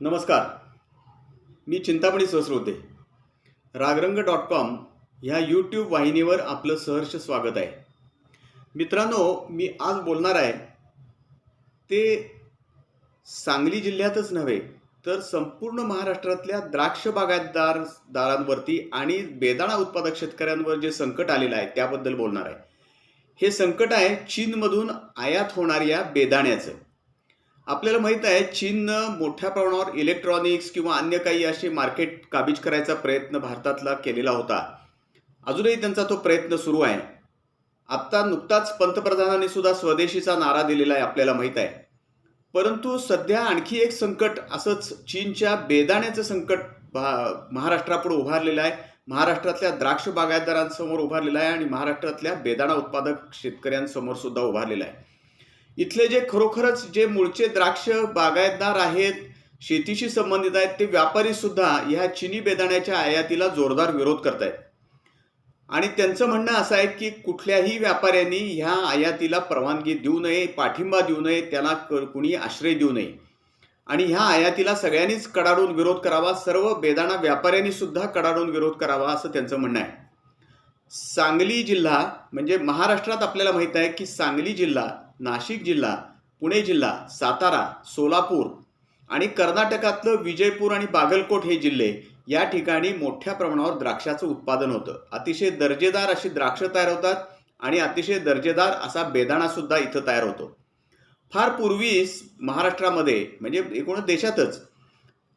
नमस्कार. मी Chintamani Sahasrote. Ragarang dot com ह्या यूट्यूब वाहिनीवर आपलं सहर्ष स्वागत आहे. मित्रांनो मी आज बोलणार आहे ते सांगली जिल्ह्यातच नव्हे तर संपूर्ण महाराष्ट्रातल्या द्राक्ष बागायतदार दारांवरती आणि बेदाणा उत्पादक शेतकऱ्यांवर जे संकट आलेलं आहे त्याबद्दल बोलणार आहे. हे संकट आहे चीनमधून आयात होणाऱ्या बेदाण्याचं. आपल्याला माहीत आहे चीननं मोठ्या प्रमाणावर इलेक्ट्रॉनिक्स किंवा अन्य काही असे मार्केट काबीज करायचा प्रयत्न भारतातला केलेला होता. अजूनही त्यांचा तो प्रयत्न सुरू आहे. आत्ता नुकताच पंतप्रधानांनी सुद्धा स्वदेशीचा नारा दिलेला आहे आपल्याला माहीत आहे. परंतु सध्या आणखी एक संकट असंच चीनच्या बेदाण्याचं संकट भा महाराष्ट्रापुढे उभारलेलं आहे. महाराष्ट्रातल्या द्राक्ष बागायतदारांसमोर उभारलेलं आहे आणि महाराष्ट्रातल्या बेदाणा उत्पादक शेतकऱ्यांसमोर सुद्धा उभारलेलं आहे. इथले जे खरोखरच जे मूळचे द्राक्ष बागायतदार आहेत शेतीशी संबंधित आहेत ते व्यापारी सुद्धा ह्या चिनी बेदाण्याच्या आयातीला जोरदार विरोध करत आहेत आणि त्यांचं म्हणणं असं आहे की कुठल्याही व्यापाऱ्यांनी ह्या आयातीला परवानगी देऊ नये पाठिंबा देऊ नये त्याला क- कुणी आश्रय देऊ नये. आणि ह्या आयातीला सगळ्यांनीच कडाडून विरोध करावा सर्व बेदाणा व्यापाऱ्यांनी सुद्धा कडाडून विरोध करावा असं त्यांचं म्हणणं आहे. सांगली जिल्हा म्हणजे महाराष्ट्रात आपल्याला माहीत आहे की सांगली जिल्हा नाशिक जिल्हा पुणे जिल्हा सातारा सोलापूर आणि कर्नाटकातलं विजयपूर आणि बागलकोट हे जिल्हे या ठिकाणी मोठ्या प्रमाणावर द्राक्षाचं उत्पादन होतं. अतिशय दर्जेदार अशी द्राक्ष तयार होतात आणि अतिशय दर्जेदार असा बेदाणासुद्धा इथं तयार होतो. फार पूर्वीच महाराष्ट्रामध्ये म्हणजे एकूण देशातच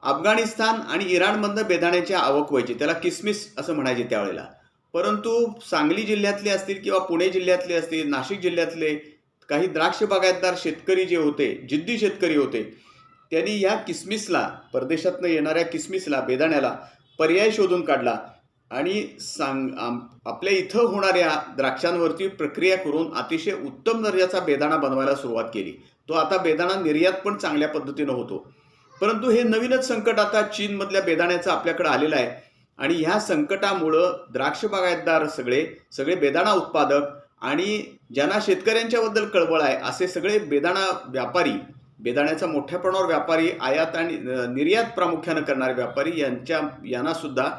अफगाणिस्तान आणि इराणमधनं बेदाण्याची आवक व्हायची. त्याला किसमिस असं म्हणायचे त्यावेळेला. परंतु सांगली जिल्ह्यातले असतील किंवा पुणे जिल्ह्यातले असतील नाशिक जिल्ह्यातले काही द्राक्ष बागायतदार शेतकरी जे होते जिद्दी शेतकरी होते त्यांनी ह्या किसमिसला परदेशातनं येणाऱ्या किसमिसला बेदाण्याला पर्याय शोधून काढला आणि सांग आपल्या इथं होणाऱ्या द्राक्षांवरती प्रक्रिया करून अतिशय उत्तम दर्जाचा बेदाणा बनवायला सुरुवात केली. तो आता बेदाणा निर्यात पण चांगल्या पद्धतीनं होतो. परंतु हे नवीनच संकट आता चीनमधल्या बेदाण्याचं आपल्याकडे आलेलं आहे. आणि ह्या संकटामुळं द्राक्ष बागायतदार सगळे सगळे बेदाणा उत्पादक आणि ज्यांना शेतकऱ्यांच्याबद्दल कळबळ आहे असे सगळे बेदाणा व्यापारी बेदाण्याचा मोठ्या प्रमाणावर व्यापारी आयात आणि निर्यात प्रामुख्यानं करणारे व्यापारी यांच्या यांना सुद्धा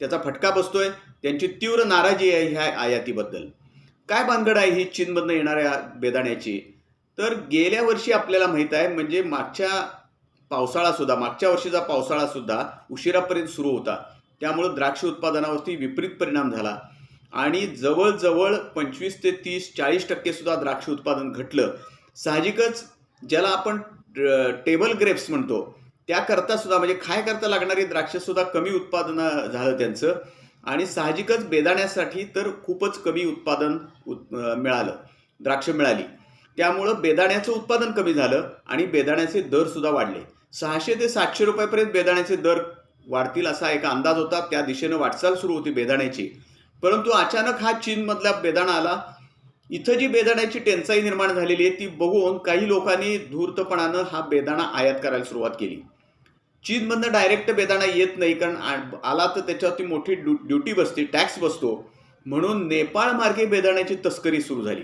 त्याचा फटका बसतोय. त्यांची तीव्र नाराजी आहे ह्या आयातीबद्दल. काय भानगड आहे ही चीनमधनं येणाऱ्या बेदाण्याची? तर गेल्या वर्षी आपल्याला माहीत आहे म्हणजे मागच्या पावसाळासुद्धा मागच्या वर्षीचा पावसाळासुद्धा उशिरापर्यंत सुरू होता. त्यामुळं द्राक्ष उत्पादनावरती विपरीत परिणाम झाला. आणि जवळजवळ पंचवीस ते तीस चाळीस टक्के सुद्धा द्राक्ष उत्पादन घटलं. साहजिकच ज्याला आपण टेबल ग्रेप्स म्हणतो त्याकरता सुद्धा म्हणजे खायकरता लागणारी द्राक्षसुद्धा कमी उत्पादन झालं त्यांचं. आणि साहजिकच बेदाण्यासाठी तर खूपच कमी उत्पादन उत् मिळालं द्राक्ष मिळाली. त्यामुळं बेदाण्याचं उत्पादन कमी झालं आणि बेदाण्याचे दर सुद्धा वाढले. सहाशे ते सातशे रुपयापर्यंत बेदाण्याचे दर वाढतील असा एक अंदाज होता. त्या दिशेनं वाटचाल सुरू होती बेदाण्याची. परंतु अचानक हा चीनमधला बेदाणा आला. इथं जी बेदाण्याची टेंचाई निर्माण झालेली आहे ती बघून काही लोकांनी धूर्तपणानं हा बेदाणा आयात करायला सुरुवात केली. चीनमधनं डायरेक्ट बेदाणा येत नाही कारण आला तर त्याच्यावरती मोठी ड्यू ड्युटी बसते टॅक्स बसतो. म्हणून नेपाळ मार्गे बेदाण्याची तस्करी सुरू झाली.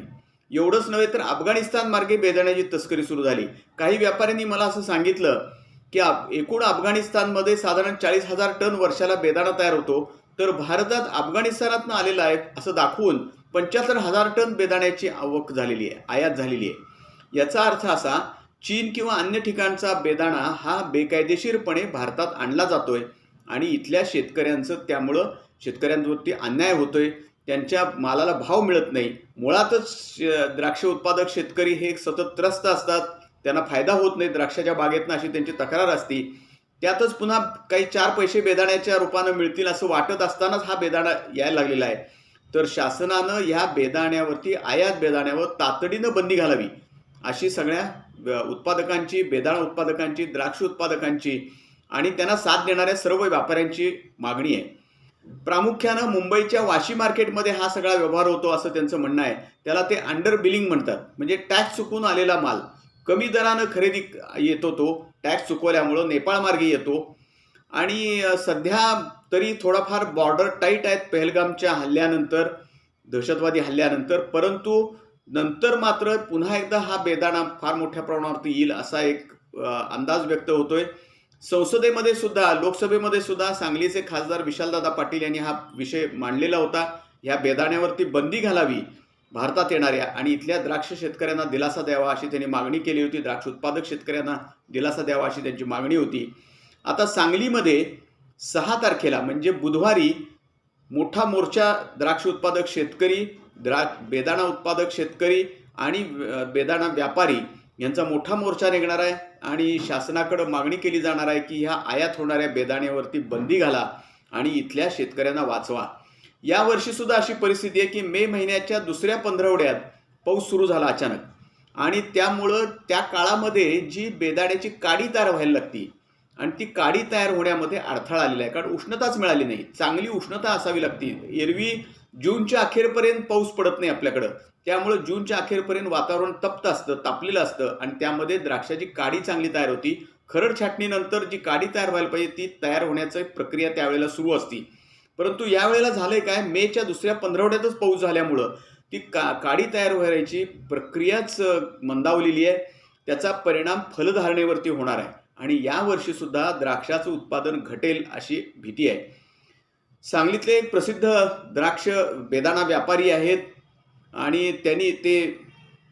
एवढंच नव्हे तर अफगाणिस्तान मार्गे बेदाण्याची तस्करी सुरू झाली. काही व्यापाऱ्यांनी मला असं सांगितलं की एकूण अफगाणिस्तानमध्ये साधारण चाळीस हजार टन वर्षाला बेदाणा तयार होतो. तर भारतात अफगाणिस्तानातनं आलेला आहे असं दाखवून पंच्याहत्तर हजार टन बेदाण्याची आवक झालेली आहे आयात झालेली आहे. याचा अर्थ असा चीन किंवा अन्य ठिकाणचा बेदाणा हा बेकायदेशीरपणे भारतात आणला जातोय आणि इथल्या शेतकऱ्यांचं त्यामुळं शेतकऱ्यांवरती अन्याय होतोय. त्यांच्या मालाला भाव मिळत नाही. मुळातच द्राक्ष उत्पादक शेतकरी हे सतत त्रस्त असतात. त्यांना फायदा होत नाही द्राक्षाच्या बागेतनं अशी त्यांची तक्रार असती. त्यातच पुन्हा काही चार पैसे बेदाण्याच्या रूपानं मिळतील असं वाटत असतानाच हा बेदाणा यायला लागलेला आहे. तर शासनानं ह्या बेदाण्यावरती आयात बेदाण्यावर तातडीनं बंदी घालावी. अशी सगळ्या उत्पादकांची बेदाणा उत्पादकांची द्राक्ष उत्पादकांची आणि त्यांना साथ देणाऱ्या सर्व व्यापाऱ्यांची मागणी आहे. प्रामुख्यानं मुंबईच्या वाशी मार्केटमध्ये हा सगळा व्यवहार होतो असं त्यांचं म्हणणं आहे. त्याला ते अंडर बिलिंग म्हणतात. म्हणजे टॅक्स चुकून आलेला माल. कमी दरानं खरेदी येतो तो टॅक्स चुकवल्यामुळं नेपाळ मार्गे येतो. आणि सध्या तरी थोडाफार बॉर्डर टाईट आहेत पहलगामच्या हल्ल्यानंतर दहशतवादी हल्ल्यानंतर परंतु नंतर मात्र पुन्हा एकदा हा बेदाणा फार मोठ्या प्रमाणावरती येईल असा एक अंदाज व्यक्त होतोय. संसदेमध्ये सुद्धा लोकसभेमध्ये सुद्धा सांगलीचे खासदार विशालदादा पाटील यांनी हा विषय मांडलेला होता. ह्या बेदाण्यावरती बंदी घालावी भारतात येणाऱ्या आणि इथल्या द्राक्ष शेतकऱ्यांना दिलासा द्यावा अशी त्यांनी मागणी केली होती. द्राक्ष उत्पादक शेतकऱ्यांना दिलासा द्यावा अशी त्यांची मागणी होती. आता सांगलीमध्ये सहा तारखेला म्हणजे बुधवारी मोठा मोर्चा द्राक्ष उत्पादक शेतकरी द्रा बेदाणा उत्पादक शेतकरी आणि बेदाणा व्यापारी यांचा मोठा मोर्चा निघणार आहे आणि शासनाकडं मागणी केली जाणार आहे की ह्या आयात होणाऱ्या बेदाण्यावरती बंदी घाला आणि इथल्या शेतकऱ्यांना वाचवा. यावर्षी सुद्धा अशी परिस्थिती आहे की मे महिन्याच्या दुसऱ्या पंधरवड्यात पाऊस सुरू झाला अचानक. आणि त्यामुळं त्या काळामध्ये जी बेदाण्याची काडी तयार व्हायला लागती आणि ती काडी तयार होण्यामध्ये अडथळा आलेला आहे. कारण उष्णताच मिळाली नाही. चांगली उष्णता असावी लागती. एरवी जूनच्या अखेरपर्यंत पाऊस पडत नाही आपल्याकडं. त्यामुळं जूनच्या अखेरपर्यंत वातावरण तप्त असतं तापलेलं असतं आणि त्यामध्ये द्राक्षाची काडी चांगली तयार होती. खरड छाटणीनंतर जी काडी तयार व्हायला पाहिजे ती तयार होण्याची प्रक्रिया त्यावेळेला सुरू असती. परंतु यावेळेला झालंय काय? मेच्या दुसऱ्या पंधरवड्यातच पाऊस झाल्यामुळं ती का काडी तयार व्हायची प्रक्रियाच मंदावलेली आहे. त्याचा परिणाम फलधारणेवरती होणार आहे. आणि यावर्षीसुद्धा द्राक्षाचं उत्पादन घटेल अशी भीती आहे. सांगलीतले एक प्रसिद्ध द्राक्ष बेदाणा व्यापारी आहेत आणि त्यांनी ते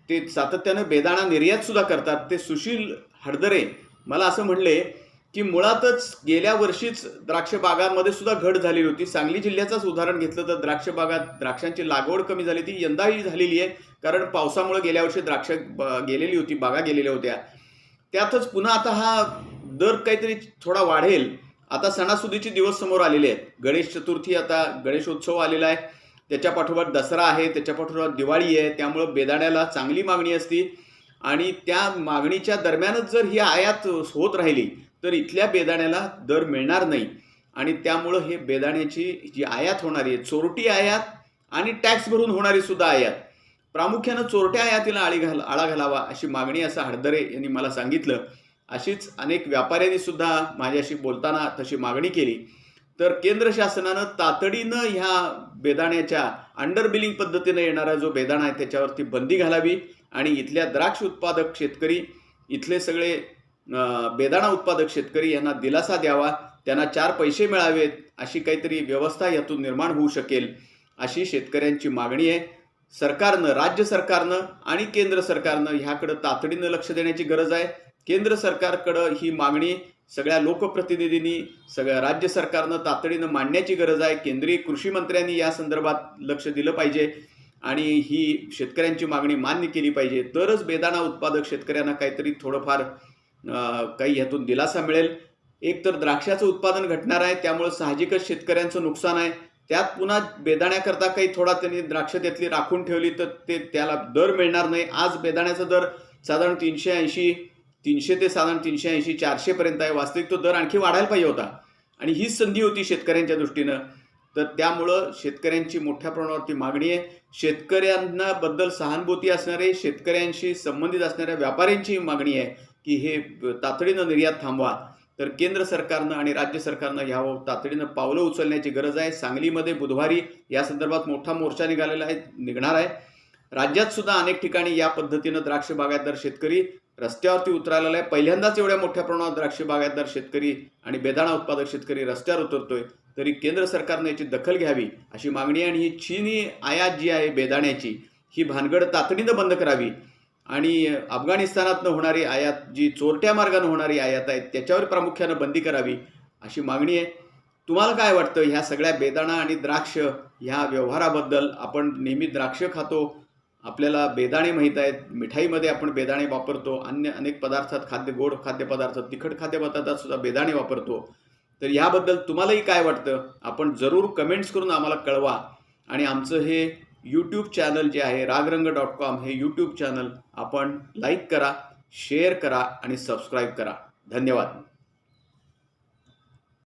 ते सातत्यानं बेदाणा निर्यातसुद्धा करतात. ते सुशील हडदरे मला असं म्हणले की मुळातच गेल्या वर्षीच द्राक्ष बागांमध्ये सुद्धा घट झालेली होती. सांगली जिल्ह्याचंच उदाहरण घेतलं तर द्राक्ष बागात द्राक्षांची लागवड कमी झाली ती यंदाही झालेली आहे. कारण पावसामुळे गेल्या वर्षी द्राक्ष ब- गेलेली होती बागा गेलेल्या होत्या. त्यातच पुन्हा आता हा दर काहीतरी थोडा वाढेल. आता सणासुदीचे दिवस समोर आलेले आहेत. गणेश चतुर्थी आता गणेशोत्सव आलेला आहे. त्याच्या पाठोपाठ दसरा आहे. त्याच्या पाठोपाठ दिवाळी आहे. त्यामुळं बेदाण्याला चांगली मागणी असती. आणि त्या मागणीच्या दरम्यानच जर ही आयात होत राहिली तर इथल्या बेदाण्याला दर मिळणार नाही. आणि त्यामुळं हे बेदाण्याची जी आयात होणारी आहे चोरटी आयात आणि टॅक्स भरून होणारी सुद्धा आयात. प्रामुख्यानं चोरट्या आयातीला आळी घाल आळा घालावा अशी मागणी असं हडदरे यांनी मला सांगितलं. अशीच अनेक व्यापाऱ्यांनी सुद्धा माझ्याशी बोलताना तशी मागणी केली. तर केंद्र शासनानं तातडीनं ह्या बेदाण्याच्या अंडर बिलिंग पद्धतीनं येणारा जो बेदाणा आहे त्याच्यावरती बंदी घालावी. आणि इथल्या द्राक्ष उत्पादक शेतकरी इथले सगळे बेदाणा उत्पादक शेतकरी यांना दिलासा द्यावा त्यांना चार पैसे मिळावेत अशी काहीतरी व्यवस्था यातून निर्माण होऊ शकेल अशी शेतकऱ्यांची मागणी आहे. सरकारनं राज्य सरकारनं आणि केंद्र सरकारनं ह्याकडं तातडीनं लक्ष देण्याची गरज आहे. केंद्र सरकारकडं ही मागणी सगळ्या लोकप्रतिनिधींनी सगळ्या राज्य सरकारनं तातडीनं मांडण्याची गरज आहे. केंद्रीय कृषी मंत्र्यांनी या संदर्भात लक्ष दिलं पाहिजे आणि ही शेतकऱ्यांची मागणी मान्य केली पाहिजे. तरच बेदाणा उत्पादक शेतकऱ्यांना काहीतरी थोडंफार काही ह्यातून दिलासा मिळेल. एक तर द्राक्षाचं उत्पादन घटणार आहे त्यामुळे साहजिकच शेतकऱ्यांचं नुकसान आहे. त्यात पुन्हा बेदाण्याकरता काही थोडा त्यांनी द्राक्ष त्यातली राखून ठेवली तर ते त्याला दर मिळणार नाही. आज बेदाण्याचा दर साधारण तीनशे ऐंशी तीनशे ते साधारण तीनशे ऐंशी चारशेपर्यंत आहे. वास्तविक तो दर आणखी वाढायला पाहिजे होता. आणि हीच संधी होती शेतकऱ्यांच्या दृष्टीनं. तर त्यामुळं शेतकऱ्यांची मोठ्या प्रमाणावरती मागणी आहे. शेतकऱ्यांना बद्दल सहानुभूती असणारे शेतकऱ्यांशी संबंधित असणाऱ्या व्यापाऱ्यांची मागणी आहे. की हे तातडीनं निर्यात थांबवा. तर केंद्र सरकारनं आणि राज्य सरकारनं ह्यावर तातडीनं पावलं उचलण्याची गरज आहे. सांगलीमध्ये बुधवारी या संदर्भात मोठा मोर्चा निघालेला आहे निघणार आहे. राज्यात सुद्धा अनेक ठिकाणी या पद्धतीनं द्राक्ष बागायतदार शेतकरी रस्त्यावरती उतरायला आहे पहिल्यांदाच एवढ्या मोठ्या प्रमाणात द्राक्ष बागायतदार शेतकरी आणि बेदाणा उत्पादक शेतकरी रस्त्यावर उतरतोय. तरी केंद्र सरकारने याची दखल घ्यावी अशी मागणी आणि ही चीनी आयात जी आहे बेदाण्याची ही भानगड तातडीनं बंद करावी. आणि अफगाणिस्तानातनं होणारी आयात जी चोरट्या मार्गानं होणारी आयात आहे त्याच्यावर प्रामुख्यानं बंदी करावी अशी मागणी आहे. तुम्हाला काय वाटतं ह्या सगळ्या बेदाणा आणि द्राक्ष ह्या व्यवहाराबद्दल आपण नेहमी द्राक्ष खातो? आपल्याला बेदाणे माहीत आहेत मिठाईमध्ये आपण बेदाणे वापरतो अन्य अनेक पदार्थात खाद्य गोड खाद्यपदार्थ तिखट खाद्यपदार्थात सुद्धा बेदाणे वापरतो. तर ह्याबद्दल तुम्हालाही काय वाटतं? आपण जरूर कमेंट्स करून आम्हाला कळवा आणि आमचं हे यूट्यूब चॅनल जे आहे रागरंग डॉट कॉम हे यूट्यूब चॅनल आपण लाईक करा शेअर करा आणि सबस्क्राईब करा. धन्यवाद.